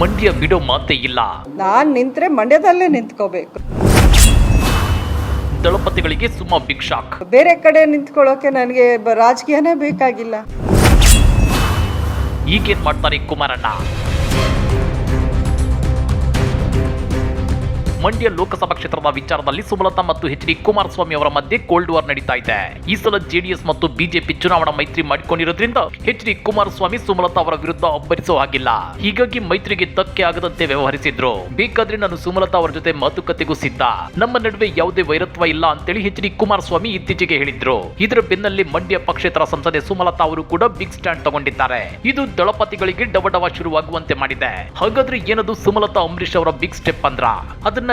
ಮಂಡ್ಯ ಬಿಡೋ ಮಾತೇ ಇಲ್ಲ. ನಾನು ನಿಂತ್ರೆ ಮಂಡ್ಯದಲ್ಲೇ ನಿಂತ್ಕೋಬೇಕು. ದಳಪತಿಗಳಿಗೆ ಸುಮ್ಮ ಬಿಗ್ ಶಾಕ್ ಬೇರೆ ಕಡೆ ನಿಂತ್ಕೊಳ್ಳೋಕೆ ನನಗೆ ರಾಜಕೀಯನೇ ಬೇಕಾಗಿಲ್ಲ. ಈಗೇನ್ ಮಾಡ್ತಾರೆ ಕುಮಾರಣ್ಣ? ಮಂಡ್ಯ ಲೋಕಸಭಾ ಕ್ಷೇತ್ರದ ವಿಚಾರದಲ್ಲಿ ಸುಮಲತಾ ಮತ್ತು ಎಚ್ ಡಿ ಕುಮಾರಸ್ವಾಮಿ ಅವರ ಮಧ್ಯೆ ಕೋಲ್ಡ್ ವಾರ್ ನಡೀತಾ ಇದೆ. ಈ ಸಲ ಜೆಡಿಎಸ್ ಮತ್ತು ಬಿಜೆಪಿ ಚುನಾವಣಾ ಮೈತ್ರಿ ಮಾಡಿಕೊಂಡಿರೋದ್ರಿಂದ ಎಚ್ ಡಿ ಕುಮಾರಸ್ವಾಮಿ ಸುಮಲತಾ ಅವರ ವಿರುದ್ಧ ಅಬ್ಬರಿಸೋ ಹಾಗಿಲ್ಲ ಹೀಗಾಗಿ ಮೈತ್ರಿಗೆ ಧಕ್ಕೆ ಆಗದಂತೆ ವ್ಯವಹರಿಸಿದ್ರು. ಬೇಕಾದ್ರೆ ನಾನು ಸುಮಲತಾ ಅವರ ಜೊತೆ ಮಾತುಕತೆಗೂ ಸಿದ್ಧ. ನಮ್ಮ ನಡುವೆ ಯಾವುದೇ ವೈರತ್ವ ಇಲ್ಲ ಅಂತೇಳಿ ಎಚ್ ಡಿ ಕುಮಾರಸ್ವಾಮಿ ಇತ್ತೀಚೆಗೆ ಹೇಳಿದ್ರು. ಇದರ ಬೆನ್ನಲ್ಲಿ ಮಂಡ್ಯ ಪಕ್ಷೇತರ ಸಂಸದೆ ಸುಮಲತಾ ಅವರು ಕೂಡ ಬಿಗ್ ಸ್ಟ್ಯಾಂಡ್ ತಗೊಂಡಿದ್ದಾರೆ. ಇದು ದಳಪತಿಗಳಿಗೆ ಡವಡವ ಶುರುವಾಗುವಂತೆ ಮಾಡಿದೆ. ಹಾಗಾದ್ರೆ ಏನದು ಸುಮಲತಾ ಅಂಬರೀಶ್ ಅವರ ಬಿಗ್ ಸ್ಟೆಪ್ ಅಂದ್ರ? ಅದನ್ನ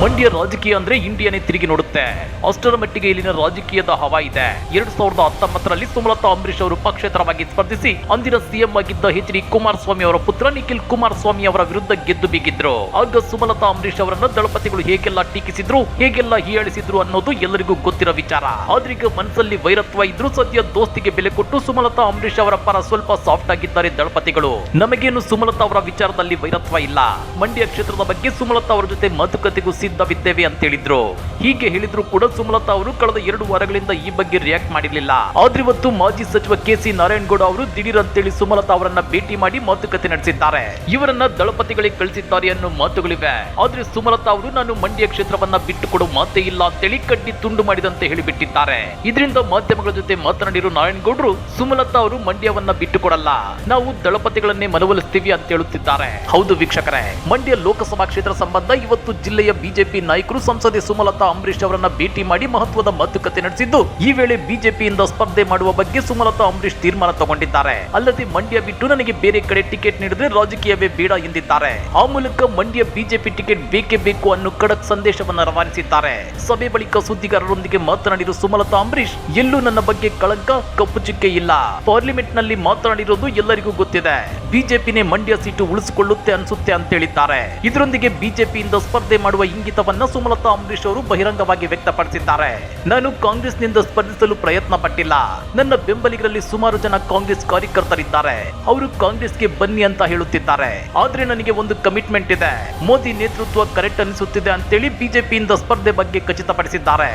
ಮಂಡ್ಯ ರಾಜಕೀಯ ಅಂದ್ರೆ ಇಂಡಿಯಾನೇ ತಿರುಗಿ ನೋಡುತ್ತೆ. ಅಷ್ಟರ ಮಟ್ಟಿಗೆ ಇಲ್ಲಿನ ರಾಜಕೀಯದ ಹವ ಇದೆ ಎರಡ್ ಸಾವಿರದ ಹತ್ತೊಂಬತ್ತರಲ್ಲಿ ಸುಮಲತಾ ಅಂಬರೀಶ್ ಅವರು ಪಕ್ಷೇತರವಾಗಿ ಸ್ಪರ್ಧಿಸಿ ಅಂದಿನ ಸಿಎಂ ಆಗಿದ್ದ ಎಚ್ ಡಿ ಕುಮಾರಸ್ವಾಮಿ ಅವರ ಪುತ್ರ ನಿಖಿಲ್ ಕುಮಾರಸ್ವಾಮಿ ಅವರ ವಿರುದ್ಧ ಗೆದ್ದು ಬೀಗಿದ್ರು. ಆಗ ಸುಮಲತಾ ಅಂಬರೀಶ್ ಅವರನ್ನ ದಳಪತಿಗಳು ಹೇಗೆಲ್ಲ ಟೀಕಿಸಿದ್ರು, ಹೇಗೆಲ್ಲ ಹೀಯಾಳಿಸಿದ್ರು ಅನ್ನೋದು ಎಲ್ಲರಿಗೂ ಗೊತ್ತಿರೋ ವಿಚಾರ. ಆದ್ರೀಗ ಮನಸ್ಸಲ್ಲಿ ವೈರತ್ವ ಇದ್ರು ಸದ್ಯ ದೋಸ್ತಿಗೆ ಬೆಲೆ ಕೊಟ್ಟು ಸುಮಲತಾ ಅಂಬರೀಶ್ ಅವರ ಪರ ಸ್ವಲ್ಪ ಸಾಫ್ಟ್ ಆಗಿದ್ದಾರೆ ದಳಪತಿಗಳು. ನಮಗೇನು ಸುಮಲತಾ ಅವರ ವಿಚಾರದಲ್ಲಿ ವೈರತ್ವ ಇಲ್ಲ. ಮಂಡ್ಯ ಕ್ಷೇತ್ರದ ಬಗ್ಗೆ ಸುಮಲತಾ ಅವರ ಜೊತೆ ಮಾತುಕತೆಗೂ ಸಿದ್ಧವಿದ್ದೇವೆ ಅಂತ ಹೇಳಿದ್ರು. ಹೀಗೆ ಹೇಳಿದ್ರು ಕೂಡ ಸುಮಲತಾ ಅವರು ಕಳೆದ ಎರಡು ವಾರಗಳಿಂದ ಈ ಬಗ್ಗೆ ರಿಯಾಕ್ಟ್ ಮಾಡಿರಲಿಲ್ಲ. ಆದ್ರೆ ಇವತ್ತು ಮಾಜಿ ಸಚಿವ ಕೆ ಸಿ ನಾರಾಯಣಗೌಡ ಅವರು ದಿಢೀರ್ ಅಂತೇಳಿ ಸುಮಲತಾ ಅವರನ್ನ ಭೇಟಿ ಮಾಡಿ ಮಾತುಕತೆ ನಡೆಸಿದ್ದಾರೆ. ಇವರನ್ನ ದಳಪತಿಗಳಿಗೆ ಕಳಿಸಿದ್ದಾರೆ ಅನ್ನೋ ಮಾತುಗಳಿವೆ. ಆದ್ರೆ ಸುಮಲತಾ ಅವರು, ನಾನು ಮಂಡ್ಯ ಕ್ಷೇತ್ರವನ್ನ ಬಿಟ್ಟು ಕೊಡೋ ಮಾತೇ ಇಲ್ಲ ತಳಿ ಕಡ್ಡಿ ತುಂಡು ಮಾಡಿದಂತೆ ಹೇಳಿಬಿಟ್ಟಿದ್ದಾರೆ. ಇದರಿಂದ ಮಾಧ್ಯಮಗಳ ಜೊತೆ ಮಾತನಾಡಿರೋ ನಾರಾಯಣಗೌಡರು, ಸುಮಲತಾ ಅವರು ಮಂಡ್ಯವನ್ನ ಬಿಟ್ಟು ಕೊಡಲ್ಲ ನಾವು ದಳಪತಿಗಳನ್ನೇ ಮನವೊಲಿಸ್ತೀವಿ ಅಂತ ಹೇಳುತ್ತಿದ್ದಾರೆ. ಹೌದು ವೀಕ್ಷಕರೇ, ಮಂಡ್ಯ ಲೋಕಸಭಾ ಕ್ಷೇತ್ರ ಸಂಬಂಧ ಇವತ್ತು ಜಿಲ್ಲೆಯ ಬಿಜೆಪಿ ನಾಯಕರು ಸಂಸದೆ ಸುಮಲತಾ ಅಂಬರೀಶ್ ಅವರನ್ನ ಭೇಟಿ ಮಾಡಿ ಮಹತ್ವದ ಮಾತುಕತೆ ನಡೆಸಿದ್ದು. ಈ ವೇಳೆ ಬಿಜೆಪಿಯಿಂದ ಸ್ಪರ್ಧೆ ಮಾಡುವ ಬಗ್ಗೆ ಸುಮಲತಾ ಅಂಬರೀಶ್ ತೀರ್ಮಾನ ತಗೊಂಡಿದ್ದಾರೆ. ಅಲ್ಲದೆ ಮಂಡ್ಯ ಬಿಟ್ಟು ನನಗೆ ಬೇರೆ ಕಡೆ ಟಿಕೆಟ್ ನೀಡಿದ್ರೆ ರಾಜಕೀಯವೇ ಬೇಡ ಎಂದಿದ್ದಾರೆ. ಆ ಮೂಲಕ ಮಂಡ್ಯ ಬಿಜೆಪಿ ಟಿಕೆಟ್ ಬೇಕೇ ಬೇಕು ಅನ್ನೋ ಕಡಕ್ ಸಂದೇಶವನ್ನ ರವಾನಿಸಿದ್ದಾರೆ. ಸಭೆ ಬಳಿಕ ಸುದ್ದಿಗಾರರೊಂದಿಗೆ ಮಾತನಾಡಿರುವ ಸುಮಲತಾ ಅಂಬರೀಶ್, ಎಲ್ಲೂ ನನ್ನ ಬಗ್ಗೆ ಕಳಂಕ, ಕಪ್ಪು ಚುಕ್ಕೆ ಇಲ್ಲ. ಪಾರ್ಲಿಮೆಂಟ್ನಲ್ಲಿ ಮಾತನಾಡಿರೋದು ಎಲ್ಲರಿಗೂ ಗೊತ್ತಿದೆ. ಬಿಜೆಪಿನೇ ಮಂಡ್ಯ ಸೀಟು ಉಳಿಸಿಕೊಳ್ಳುತ್ತೆ ಅನ್ಸುತ್ತೆ ಅಂತ ಹೇಳಿದ್ದಾರೆ. ಇದರೊಂದಿಗೆ ಬಿಜೆಪಿಯಿಂದ ಸ್ಪರ್ಧೆ ಮಾಡುವ ಇಂಗಿತವನ್ನ ಸುಮಲತಾ ಅಂಬರೀಶ್ ಅವರು ಬಹಿರಂಗವಾಗಿ ವ್ಯಕ್ತಪಡಿಸಿದ್ದಾರೆ. ನಾನು ಕಾಂಗ್ರೆಸ್ನಿಂದ ಸ್ಪರ್ಧಿಸಲು ಪ್ರಯತ್ನ ಪಟ್ಟಿಲ್ಲ ನನ್ನ ಬೆಂಬಲಿಗರಲ್ಲಿ ಸುಮಾರು ಜನ ಕಾಂಗ್ರೆಸ್ ಕಾರ್ಯಕರ್ತರಿದ್ದಾರೆ. ಅವರು ಕಾಂಗ್ರೆಸ್ಗೆ ಬನ್ನಿ ಅಂತ ಹೇಳುತ್ತಿದ್ದಾರೆ. ಆದ್ರೆ ನನಗೆ ಒಂದು ಕಮಿಟ್ಮೆಂಟ್ ಇದೆ. ಮೋದಿ ನೇತೃತ್ವ ಕರೆಕ್ಟ್ ಅನಿಸುತ್ತಿದೆ ಅಂತೇಳಿ ಬಿಜೆಪಿಯಿಂದ ಸ್ಪರ್ಧೆ ಬಗ್ಗೆ ಖಚಿತಪಡಿಸಿದ್ದಾರೆ.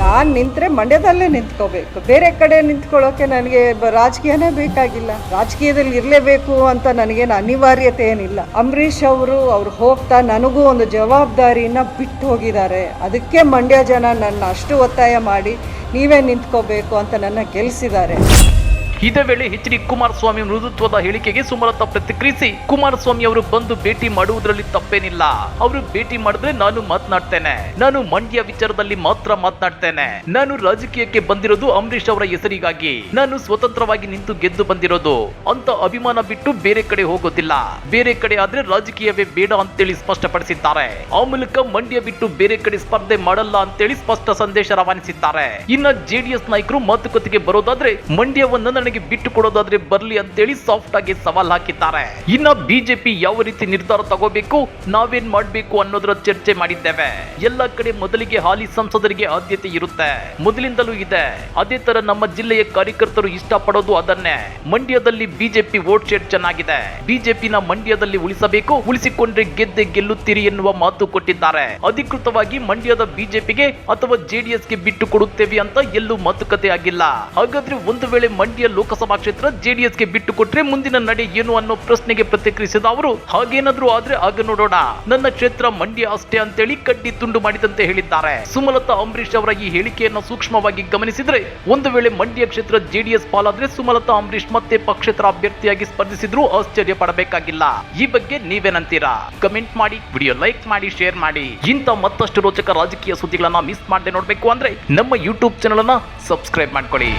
ನಾನು ನಿಂತರೆ ಮಂಡ್ಯದಲ್ಲೇ ನಿಂತ್ಕೋಬೇಕು. ಬೇರೆ ಕಡೆ ನಿಂತ್ಕೊಳ್ಳೋಕೆ ನನಗೆ ರಾಜಕೀಯನೇ ಬೇಕಾಗಿಲ್ಲ. ರಾಜಕೀಯದಲ್ಲಿ ಇರಲೇಬೇಕು ಅಂತ ನನಗೇನು ಅನಿವಾರ್ಯತೆ ಏನಿಲ್ಲ. ಅಂಬರೀಷ್ ಅವರು, ಅವ್ರು ಹೋಗ್ತಾ ನನಗೂ ಒಂದು ಜವಾಬ್ದಾರಿನ ಬಿಟ್ಟು ಹೋಗಿದ್ದಾರೆ. ಅದಕ್ಕೆ ಮಂಡ್ಯ ಜನ ನನ್ನ ಅಷ್ಟು ಒತ್ತಾಯ ಮಾಡಿ ನೀವೇ ನಿಂತ್ಕೋಬೇಕು ಅಂತ ನನ್ನ ಗೆಲ್ಲಿಸಿದ್ದಾರೆ ಇದೇ ವೇಳೆ ಎಚ್ ಡಿ ಕುಮಾರಸ್ವಾಮಿ ಮೃದುತ್ವದ ಹೇಳಿಕೆಗೆ ಸುಮಲತಾ ಪ್ರತಿಕ್ರಿಯಿಸಿ, ಕುಮಾರಸ್ವಾಮಿ ಅವರು ಬಂದು ಭೇಟಿ ಮಾಡುವುದರಲ್ಲಿ ತಪ್ಪೇನಿಲ್ಲ. ಅವರು ಭೇಟಿ ಮಾಡಿದ್ರೆ ನಾನು ಮಾತನಾಡ್ತೇನೆ. ನಾನು ಮಂಡ್ಯ ವಿಚಾರದಲ್ಲಿ ಮಾತ್ರ ಮಾತನಾಡ್ತೇನೆ. ನಾನು ರಾಜಕೀಯಕ್ಕೆ ಬಂದಿರೋದು ಅಂಬರೀಶ್ ಅವರ ಹೆಸರಿಗಾಗಿ. ನಾನು ಸ್ವತಂತ್ರವಾಗಿ ನಿಂತು ಗೆದ್ದು ಬಂದಿರೋದು. ಅಂತ ಅಭಿಮಾನ ಬಿಟ್ಟು ಬೇರೆ ಕಡೆ ಹೋಗೋದಿಲ್ಲ. ಬೇರೆ ಕಡೆ ಆದ್ರೆ ರಾಜಕೀಯವೇ ಬೇಡ ಅಂತೇಳಿ ಸ್ಪಷ್ಟಪಡಿಸಿದ್ದಾರೆ. ಆ ಮೂಲಕ ಮಂಡ್ಯ ಬಿಟ್ಟು ಬೇರೆ ಕಡೆ ಸ್ಪರ್ಧೆ ಮಾಡಲ್ಲ ಅಂತೇಳಿ ಸ್ಪಷ್ಟ ಸಂದೇಶ ರವಾನಿಸಿದ್ದಾರೆ. ಇನ್ನ ಜೆಡಿಎಸ್ ನಾಯಕರು ಮಾತುಕತೆಗೆ ಬರೋದಾದ್ರೆ ಮಂಡ್ಯವನ್ನ ನನಗೆ ಬಿಟ್ಟು ಕೊಡೋದಾದ್ರೆ ಬರ್ಲಿ ಅಂತೇಳಿ ಸಾಫ್ಟ್ ಆಗಿ ಸವಾಲ್ ಹಾಕಿದ್ದಾರೆ. ಇನ್ನ ಬಿಜೆಪಿ ಯಾವ ರೀತಿ ನಿರ್ಧಾರ ತಗೋಬೇಕು, ನಾವೇನ್ ಮಾಡ್ಬೇಕು ಅನ್ನೋದರ ಚರ್ಚೆ ಮಾಡಿದ್ದೇವೆ. ಎಲ್ಲ ಕಡೆ ಮೊದಲಿಗೆ ಹಾಲಿ ಸಂಸದರಿಗೆ ಆದ್ಯತೆ ಇರುತ್ತೆ. ಮೊದಲಿಂದಲೂ ಇದೆ. ಅದೇ ತರ ನಮ್ಮ ಜಿಲ್ಲೆಯ ಕಾರ್ಯಕರ್ತರು ಇಷ್ಟಪಡೋದು ಅದನ್ನೇ. ಮಂಡ್ಯದಲ್ಲಿ ಬಿಜೆಪಿ ವೋಟ್ ಶೇರ್ ಚೆನ್ನಾಗಿದೆ. ಬಿಜೆಪಿನ ಮಂಡ್ಯದಲ್ಲಿ ಉಳಿಸಬೇಕು, ಉಳಿಸಿಕೊಂಡ್ರೆ ಗೆದ್ದೆ ಗೆಲ್ಲುತ್ತೀರಿ ಎನ್ನುವ ಮಾತು ಕೊಟ್ಟಿದ್ದಾರೆ. ಅಧಿಕೃತವಾಗಿ ಮಂಡ್ಯದ ಬಿಜೆಪಿಗೆ ಅಥವಾ ಜೆಡಿಎಸ್ಗೆ ಬಿಟ್ಟು ಕೊಡುತ್ತೇವೆ ಅಂತ ಎಲ್ಲೂ ಮಾತುಕತೆ ಆಗಿಲ್ಲ. ಹಾಗಾದ್ರೆ ಒಂದು ವೇಳೆ ಮಂಡ್ಯ ಲೋಕಸಭಾ ಕ್ಷೇತ್ರ ಜೆಡಿಎಸ್ಗೆ ಬಿಟ್ಟು ಕೊಟ್ರೆ ಮುಂದಿನ ನಡೆ ಏನು ಅನ್ನೋ ಪ್ರಶ್ನೆಗೆ ಪ್ರತಿಕ್ರಿಯಿಸಿದ ಅವರು, ಹಾಗೇನಾದ್ರೂ ಆದ್ರೆ ಆಗ ನೋಡೋಣ. ನನ್ನ ಕ್ಷೇತ್ರ ಮಂಡ್ಯ ಅಷ್ಟೇ ಅಂತೇಳಿ ಕಡ್ಡಿ ತುಂಡು ಮಾಡಿದಂತೆ ಹೇಳಿದ್ದಾರೆ. ಸುಮಲತಾ ಅಂಬರೀಶ್ ಅವರ ಈ ಹೇಳಿಕೆಯನ್ನು ಸೂಕ್ಷ್ಮವಾಗಿ ಗಮನಿಸಿದ್ರೆ, ಒಂದು ವೇಳೆ ಮಂಡ್ಯ ಕ್ಷೇತ್ರ ಜೆಡಿಎಸ್ ಪಾಲಾದ್ರೆ ಸುಮಲತಾ ಅಂಬರೀಶ್ ಮತ್ತೆ ಪಕ್ಷೇತರ ಅಭ್ಯರ್ಥಿಯಾಗಿ ಸ್ಪರ್ಧಿಸಿದ್ರು ಆಶ್ಚರ್ಯ ಪಡಬೇಕಾಗಿಲ್ಲ. ಈ ಬಗ್ಗೆ ನೀವೇನಂತೀರಾ? ಕಮೆಂಟ್ ಮಾಡಿ, ವಿಡಿಯೋ ಲೈಕ್ ಮಾಡಿ, ಶೇರ್ ಮಾಡಿ. ಇಂಥ ಮತ್ತಷ್ಟು ರೋಚಕ ರಾಜಕೀಯ ಸುದ್ದಿಗಳನ್ನ ಮಿಸ್ ಮಾಡದೆ ನೋಡಬೇಕು ಅಂದ್ರೆ ನಮ್ಮ ಯೂಟ್ಯೂಬ್ ಚಾನಲ್ ಅನ್ನ ಸಬ್ಸ್ಕ್ರೈಬ್ ಮಾಡ್ಕೊಳ್ಳಿ.